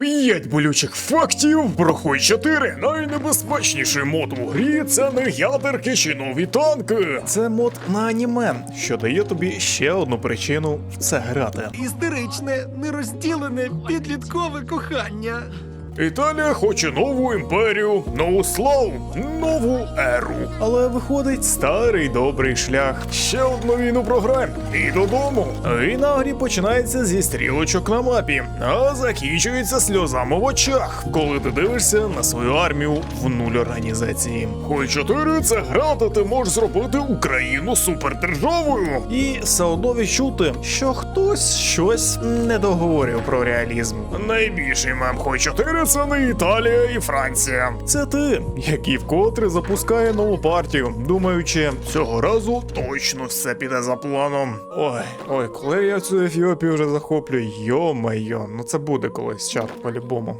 П'ять болючих фактів про Хой 4. Найнебезпечніший мод у грі це не ядерки чи нові танки. Це мод на аніме, що дає тобі ще одну причину в це грати. Істеричне, нерозділене, підліткове кохання. Італія хоче нову імперію, нову славу, нову еру. Але виходить старий добрий шлях. Ще одну війну програємо і додому. Війна в грі починається зі стрілочок на мапі, а закінчується сльозами в очах, коли ти дивишся на свою армію в нуль організації. Хой 4 це гра, де ти можеш зробити Україну супердержавою. І все одно відчути, що хтось щось не договорив про реалізм. Найбільший мем Хой 4 не Італія і Франція. Це ти, який вкотре запускає нову партію, думаючи, цього разу точно все піде за планом. Ой, ой, коли я цю Ефіопію вже захоплю, йо-майо, ну це буде колись чат по-любому.